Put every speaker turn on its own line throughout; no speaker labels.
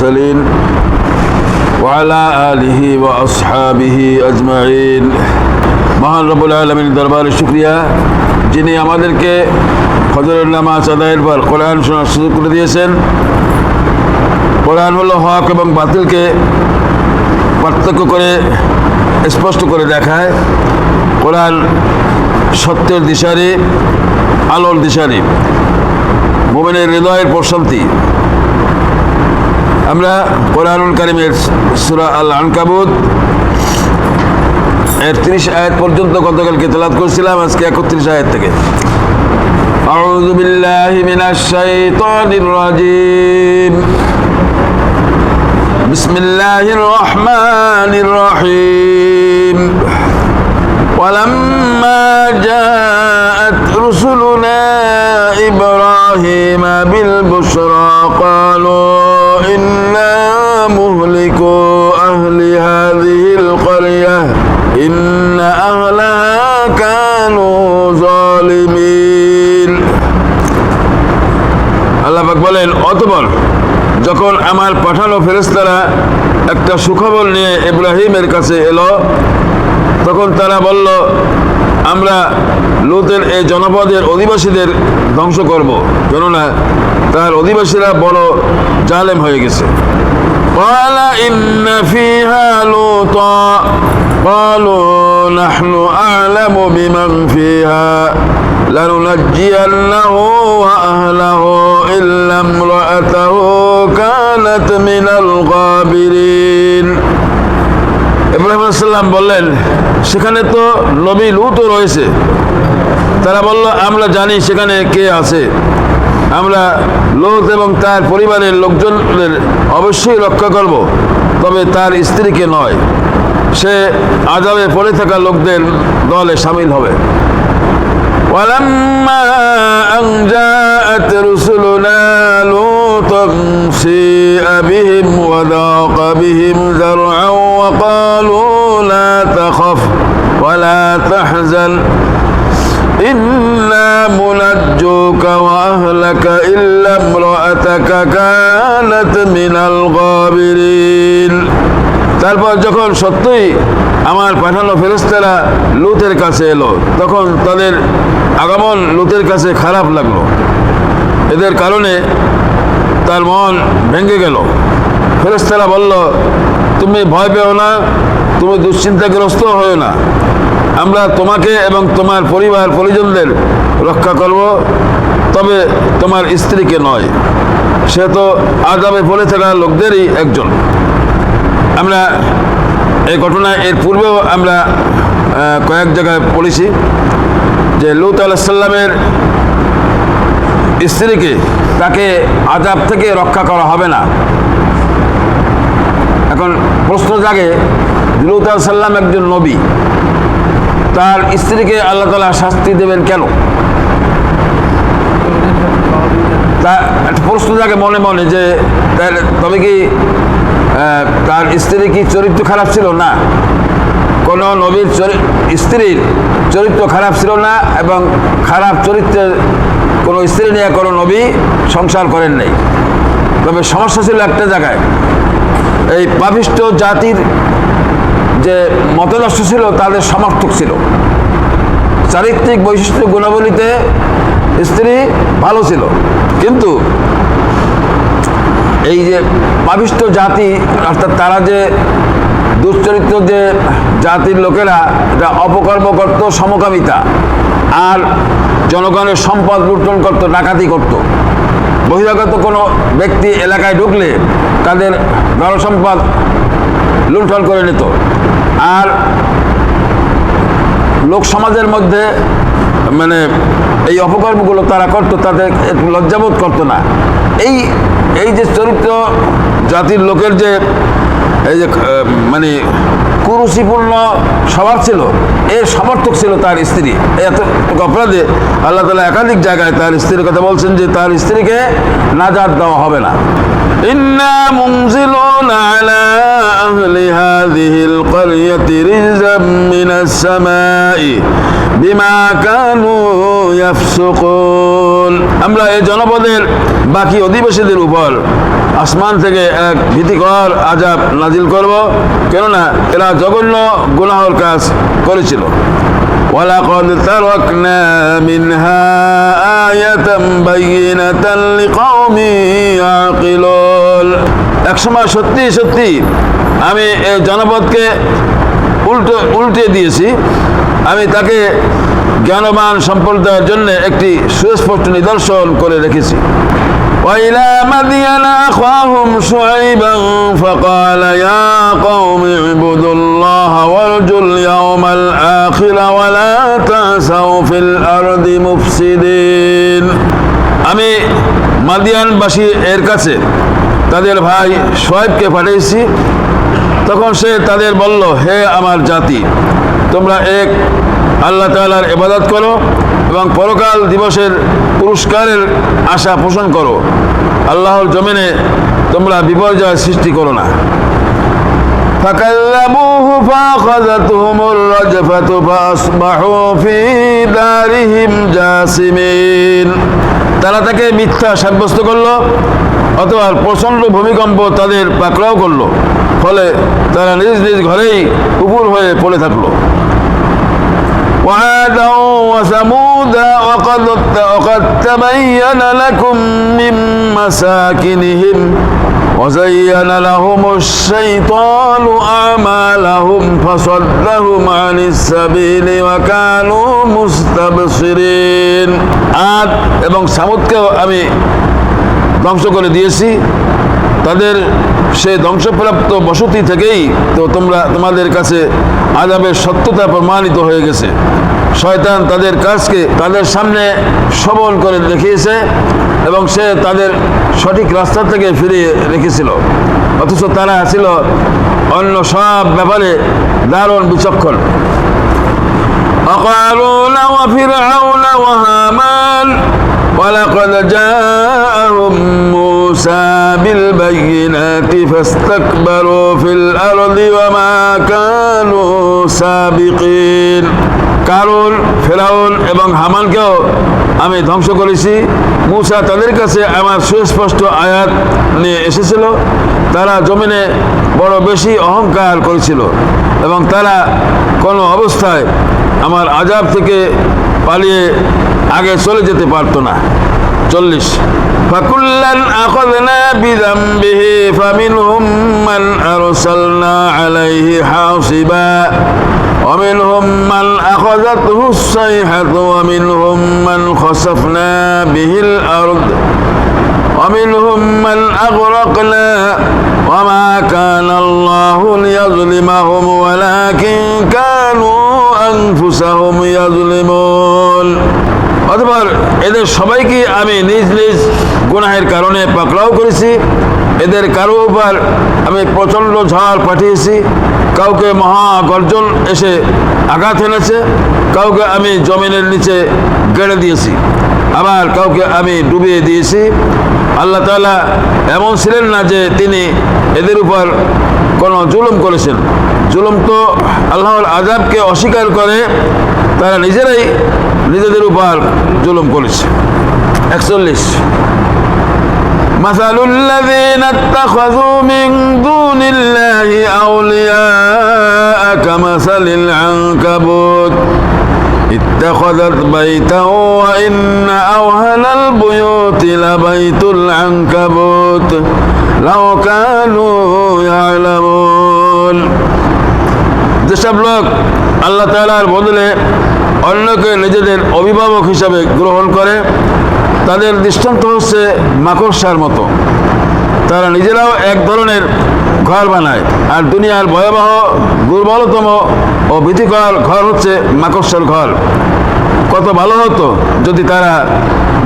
المرسلين وعلى آله وأصحابه أجمعين মহান রবুল আলমিন দরবারে শুক্রিয়া যিনি আমাদেরকে ফজরের নামাজ আদায়ের পর কোরআন শোনার সুযোগ করে দিয়েছেন কোরআন হলো হক এবং বাতিলকে পার্থক্য করে স্পষ্ট করে দেখায় কোরআন সত্যের দিশারি আলোর দিশারি মোমেনের হৃদয়ের প্রশান্তি আমরা কোরআনুল কারিমের সুরা আল আনকাবুত এর তিরিশ আয়াত পর্যন্ত গতকালকে তেলাত করছিলাম আজকে একত্রিশ আয়াত থেকে أعوذ بالله من الشيطان الرجيم بسم الله الرحمن الرحيم ولما جاءت رسلنا إبراهيم بالبشرى قالوا অতপর যখন আমার পাঠানো ফেরেস্তারা একটা সুখবর নিয়ে ইব্রাহিমের কাছে এলো তখন তারা বলল আমরা লুতের এই জনপদের অধিবাসীদের ধ্বংস করব কেননা তার অধিবাসীরা বড় জালেম হয়ে গেছে قال إن فيها لوطا قالوا نحن أعلم بمن فيها لننجينه وأهله إلا امرأته كانت من الغابرين ইব্রাহিম সাল্লাম বললেন সেখানে তো নবী লুতও রয়েছে তারা বলল আমরা জানি সেখানে কে আছে আমরা লোত এবং তার পরিবারের লোকজনের অবশ্যই রক্ষা করব তবে তার স্ত্রীকে নয় সে আজাবে পড়ে থাকা লোকদের দলে সামিল হবে ولما أن جاءت رسلنا لوطا سيء بهم وذاق بهم ذرعا وقالوا لا تخف ولا تحزن إنا منجوك وأهلك إلا امرأتك كانت من الغابرين তারপর যখন সত্যই আমার পাঠানো ফেরেস্তারা লুতের কাছে এলো, তখন তাদের আগমন লুতের কাছে খারাপ লাগল। এদের কারণে তার মন ভেঙে গেল। ফেরেস্তারা বলল, তুমি ভয় পেও না, তুমি দুশ্চিন্তাগ্রস্ত হও না। আমরা তোমাকে এবং তোমার পরিবার, পরিজনদের রক্ষা করব, তবে তোমার স্ত্রীকে নয়। সে তো আগামে পড়ে থাকা লোকদেরই একজন। আমরা এই ঘটনা এর পূর্বেও আমরা কয়েক জায়গায় পড়েছি যে লুত আলাহিসাল্লামের স্ত্রীকে তাকে আজাব থেকে রক্ষা করা হবে না। এখন প্রশ্ন জাগে লুত আলাহিসাল্লাম একজন নবী, তার স্ত্রীকে আল্লাহ তালা শাস্তি দেবেন কেন? তা একটা প্রশ্ন জাগে মনে মনে যে তবে কি তার স্ত্রী কি চরিত্র খারাপ ছিল না? কোনো নবীর স্ত্রীর চরিত্র খারাপ ছিল না এবং খারাপ চরিত্রের কোনো স্ত্রী নিয়ে কোনো নবী সংসার করেন নাই। তবে সমস্যা ছিল একটা জায়গায়। এই পাপিষ্ট জাতির যে মতদর্শ ছিল, তাদের সমর্থক ছিল। চারিত্রিক বৈশিষ্ট্য গুণাবলীতে স্ত্রী ভালো ছিল। কিন্তু এই যে পাবিষ্ট জাতি, অর্থাৎ তারা যে দুশ্চরিত্র যে জাতির লোকেরা, এটা অপকর্ম করত, সমকামিতা, আর জনগণের সম্পদ লুণ্ঠন করত, ডাকাতি করত। বহিরাগত কোনো ব্যক্তি এলাকায় ঢুকলে তাদের সম্পদ লুণ্ঠন করে নিত। আর লোক সমাজের মধ্যে মানে এই অপকর্মগুলো তারা করতো তাদের একটু লজ্জাবোধ করতো না এই এই যে চরিত্র জাতির লোকের যে এই যে আহ, মানে কুরুচিপূর্ণ স্বভাব ছিল এর সমর্থক ছিল তার স্ত্রী এই এত অপরাধে আল্লাহ তালা একাধিক জায়গায় তার স্ত্রীর কথা বলছেন যে তার স্ত্রীকে নাজাদ দেওয়া হবে না إنا منزلون على أهل هذه القرية رجزا من السماء بما كانوا يفسقون আমরা এই জনপদের বাকি অধিবাসীদের উপর আসমান থেকে এক ভীতিকর আজাব নাজিল করব কেননা এরা জঘন্য গুনাহর কাজ করেছিল ولقد تركنا منها آية بينة لقوم يعقلون একসময় সত্যি সত্যি আমি এই জনপদকে উল্টো উল্টে দিয়েছি আমি তাকে জ্ঞানবান সম্প্রদায়ের জন্য একটি সুস্পষ্ট নিদর্শন করে রেখেছি وإلى مدين أخاهم شعيبا فقال يا قوم اعبدوا الله وارجوا اليوم الآخر ولا تعثوا في الأرض مفسدين আমি মাদিয়ানবাসী এর কাছে তাদের ভাই সোয়েবকে পাঠিয়েছি তখন সে তাদের বলল হে আমার জাতি তোমরা এক আল্লাহ তাআলার ইবাদত করো এবং পরকাল দিবসের পুরস্কারের আশা পোষণ করো আল্লাহর জমিনে তোমরা বিপর্যয় সৃষ্টি করো না فكذبوه فأخذتهم الرجفة فأصبحوا في دارهم جاثمين তারা তাকে মিথ্যা সাব্যস্ত করলো অথবা প্রচণ্ড ভূমিকম্প তাদের পাকড়াও করলো ফলে তারা নিজ নিজ ঘরেই উপর হয়ে পড়ে থাকলো وعادا وثمودا وقد وقد تبين لكم من مساكنهم وزين لهم الشيطان أعمالهم فصدهم عن السبيل وكانوا مستبصرين আদ এবং সামুদকেও আমি ধ্বংস করে দিয়েছি তাদের সে ধ্বংসপ্রাপ্ত বসতি থেকেই তো তোমরা তোমাদের কাছে আজাবের সত্যতা প্রমাণিত হয়ে গেছে শয়তান তাদের কাজকে তাদের সামনে সবল করে দেখিয়েছে এবং সে তাদের সঠিক রাস্তা থেকে ফিরিয়ে রেখেছিল অথচ তারা ছিল অন্য সব ব্যাপারে দারুণ বিচক্ষণ وقارون وفرعون وهامان ولقد جاءهم موسى بالبينات فاستكبروا في الأرض وما كانوا سابقين কারণ ফেরাউন এবং হামানকেও আমি ধ্বংস করেছি মূসা তাদের কাছে আমার সুস্পষ্ট আয়াত নিয়ে এসেছিল তারা জমিনে বড় বেশি অহংকার করেছিল এবং তারা কোনো অবস্থায় আমার আজাব থেকে পালিয়ে আগে চলে যেতে পারতো না চল্লিশ فكلا أخذنا بذنبه فمنهم من أرسلنا عليه حاصبا ومنهم من أخذته الصيحة ومنهم من خسفنا به الأرض ومنهم من أغرقنا وما كان الله ليظلمهم ولكن كانوا أنفسهم يظلمون অতপর এদের সবাইকে আমি নিজ নিজ গুনাহের কারণে পাকড়াও করেছি। এদের কারও উপর আমি প্রচণ্ড ঝড় পাঠিয়েছি। কাউকে মহা গর্জন এসে আঘাত এনেছে। কাউকে আমি জমিনের নিচে গেড়ে দিয়েছি। আবার কাউকে আমি ডুবিয়ে দিয়েছি। আল্লাহ তাআলা এমন ছিলেন না যে তিনি এদের উপর কোনো জুলুম করেছেন। জুলুম তো আল্লাহর আজাবকে অস্বীকার করে, তারা নিজেরাই নিজেদের উপর জুলুম করেছে একচল্লিশ مثل الذين اتخذوا من دون الله أولياء كمثل العنكبوت اتخذت بيتا وإن أوهن البيوت لبيت العنكبوت لو كانوا يعلمون যেসব লোক আল্লাহ তালার বদলে অন্যকে নিজেদের অভিভাবক হিসাবে গ্রহণ করে, তাদের দৃষ্টান্ত হচ্ছে মাকড়সার মতো। তারা নিজেরাও এক ধরনের ঘর বানায়, আর দুনিয়ার ভয়াবহ, দুর্বলতম ও ভীতিকর ঘর হচ্ছে মাকড়সার ঘর। কত ভালো হতো যদি তারা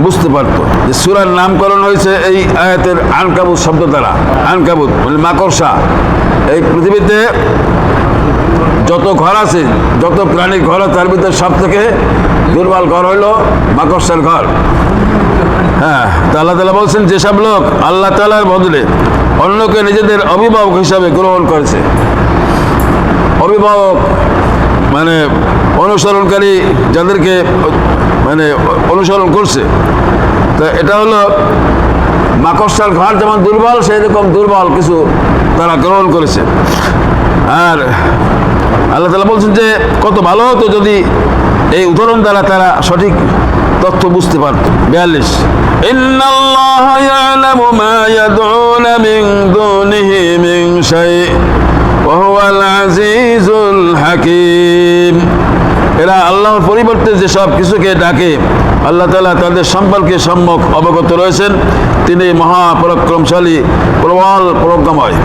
বুঝতে পারতো যে সুরার নামকরণ হয়েছে এই আয়াতের আনকাবুত শব্দ দ্বারা। আনকাবুত মানে মাকড়সা। এই পৃথিবীতে যত ঘর আছে, যত প্রাণীর ঘর তার ভিতরে সব থেকে দুর্বল ঘর হইল মাকড়সার ঘর। হ্যাঁ তা আল্লাহ বলছেন, যেসব লোক আল্লাহ তালার বদলে অন্যকে নিজেদের অভিভাবক হিসাবে গ্রহণ করেছে, অভিভাবক মানে অনুসরণকারী যাদেরকে মানে অনুসরণ করছে, তা এটা হলো মাকড়সার ঘর যেমন দুর্বল সেই রকম দুর্বল কিছু তারা গ্রহণ করেছে। আর আল্লাহ তালা বলছেন যে কত ভালো হতো যদি এই উদাহরণ দ্বারা তারা সঠিক তথ্য বুঝতে পারত বিয়াল্লিশ إن الله يعلم ما يدعون من دونه من شيء وهو العزيز الحكيم এরা আল্লাহর পরিবর্তে যে সব কিছুকে ডাকে আল্লাহ তালা তাদের সম্পর্কে সম্মুখ অবগত রয়েছেন তিনি মহাপরাক্রমশালী প্রবল প্রজ্ঞাময়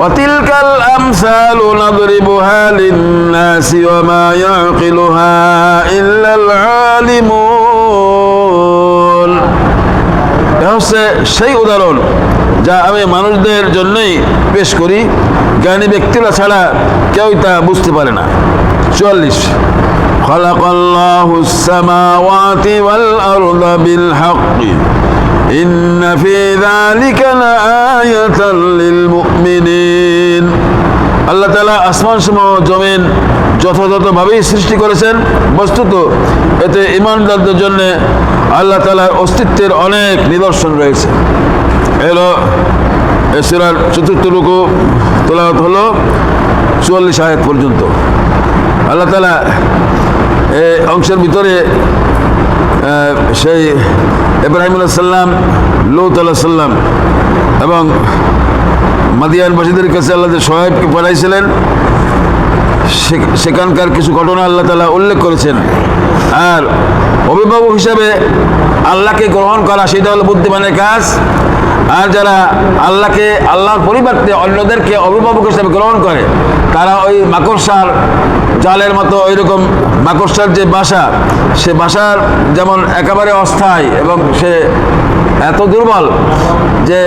وتلك الأمثال نضربها للناس وما يعقلها إلا العالمون এ হচ্ছে সেই উদাহরণ যা আমি মানুষদের জন্যই পেশ করি জ্ঞানী ব্যক্তিরা ছাড়া কেউ তা বুঝতে পারে না চুয়াল্লিশ خلق الله السماوات والأرض بالحق إن في ذلك لآية للمؤمنين আল্লাহ তালা আসমান সমূহ জমিন যথাযথভাবেই সৃষ্টি করেছেন বস্তুত এতে ইমানদারদের জন্য আল্লাহ তালার অস্তিত্বের অনেক নিদর্শন রয়েছে এলো এসিরার চতুর্থ রুকু তোলা হলো চুয়াল্লিশ আয়াত পর্যন্ত আল্লাহ তালা এই অংশের ভিতরে আহ, সেই ইব্রাহিম সাল্লাম লৌত আল্লাহ সাল্লাম এবং মাদিয়ানবাসীদের কাছে আল্লাহ সোহেবকে পাঠাইছিলেন, সে- সেখানকার কিছু ঘটনা আল্লাহ তালা উল্লেখ করেছেন। আর অভিভাবক হিসাবে আল্লাহকে গ্রহণ করা, সেটা হলো বুদ্ধিমানের কাজ। আর যারা আল্লাহকে, আল্লাহর পরিবর্তে অন্যদেরকে অভিভাবক হিসাবে গ্রহণ করে, তারা ওই মাকড়সার জালের মতো ওই রকম মাকড়সার যে বাসা, সে বাসার যেমন একেবারে অস্থায়ী এবং সে এত দুর্বল যে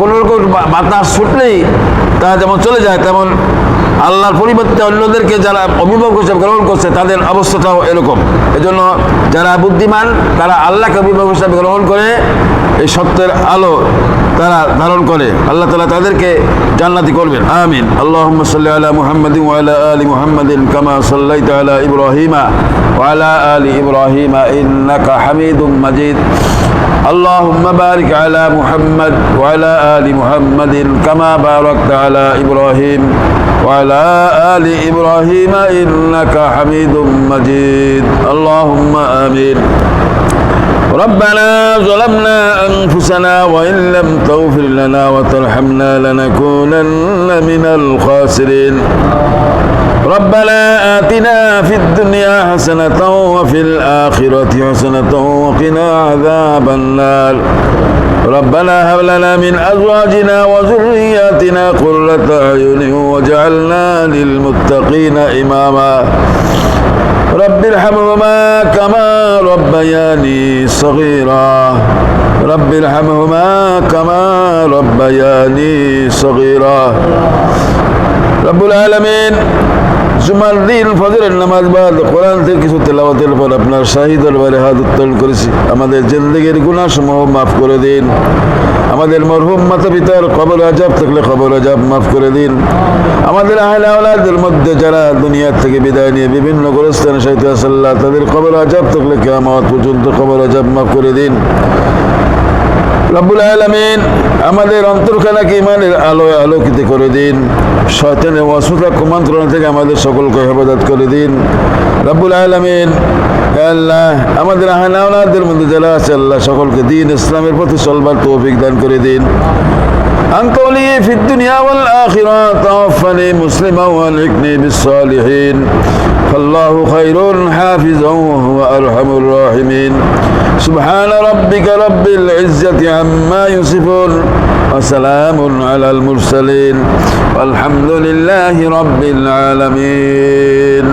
কোনো রকম বাতাস ছুটলেই তা যেমন চলে যায়, তেমন আল্লাহর পরিবর্তে অন্যদেরকে যারা অভিভাবক হিসেবে গ্রহণ করছে, তাদের অবস্থাটাও এরকম। এজন্য যারা বুদ্ধিমান, তারা আল্লাহকে অভিভাবক হিসাবে গ্রহণ করে, এই সত্যের আলো তারা ধারণ করে আল্লাহ তালা তাদেরকে জান্নাতি করবেন আমিন আল্লাহ সাল্লি আলা মুহাম্মাদিন ওয়ালা আলি মুহাম্মাদিন কামা সাল্লাইতা আলা ইব্রাহিমা ওয়ালা আলি ইব্রাহিমা ইন্নাকা হামিদুম মাজিদ اللهم بارك على محمد وعلى آل محمد كما باركت على إبراهيم وعلى آل إبراهيم إنك حميد مجيد اللهم آمين ربنا ظلمنا أنفسنا وإن لم تغفر لنا وترحمنا لنكونن من الخاسرين. ربنا آتنا في الدنيا حسنة وفي الآخرة حسنة وقنا عذاب النار. ربنا هب لنا من أزواجنا وذرياتنا قرة أعين واجعلنا للمتقين إماما. رب ارحمهما كما ربياني صغيرا رب ارحمهما كما ربياني صغيرا রব্বুল আলমিন জুমার দিন ফজরের নামাজ বাদ কোরআন থেকে কিছু তেলাওয়াতের পর আপনার শাহী দরবারে হাত উত্তোলন করেছি আমাদের জিন্দগির গুণাসমূহ মাফ করে দিন আমাদের মরহুম মাতা পিতার খবর আজাব থাকলে খবর আজাব মাফ করে দিন। আমাদের আহলে আওলাদের মধ্যে যারা দুনিয়ার থেকে বিদায় নিয়ে বিভিন্ন গোরস্থানে সাহিত্য আসাল্লাহ তাদের খবর আজাব থাকলে কেমন পর্যন্ত খবর আজাব মাফ করে দিন। রব্বুল আলমিন আমাদের অন্তরখানাকে ইমানের আলোয় আলোকিত করে দিন। শয়তানের অসুতা কুমন্ত্রণা থেকে আমাদের সকলকে হেফাজত করে দিন। রব্বুল আলমিন আল্লাহ আমাদের আহনাওয়ালাদের মধ্যে যারা আছে আল্লাহ সকলকে দিন ইসলামের প্রতি চলবার তৌফিক দান করে দিন أنت ولي في الدنيا والآخرة توفني مسلما والحقني بالصالحين فالله خير حافظا وهو أرحم الراحمين سبحان ربك رب العزة عما يصفون وسلام على المرسلين والحمد لله رب العالمين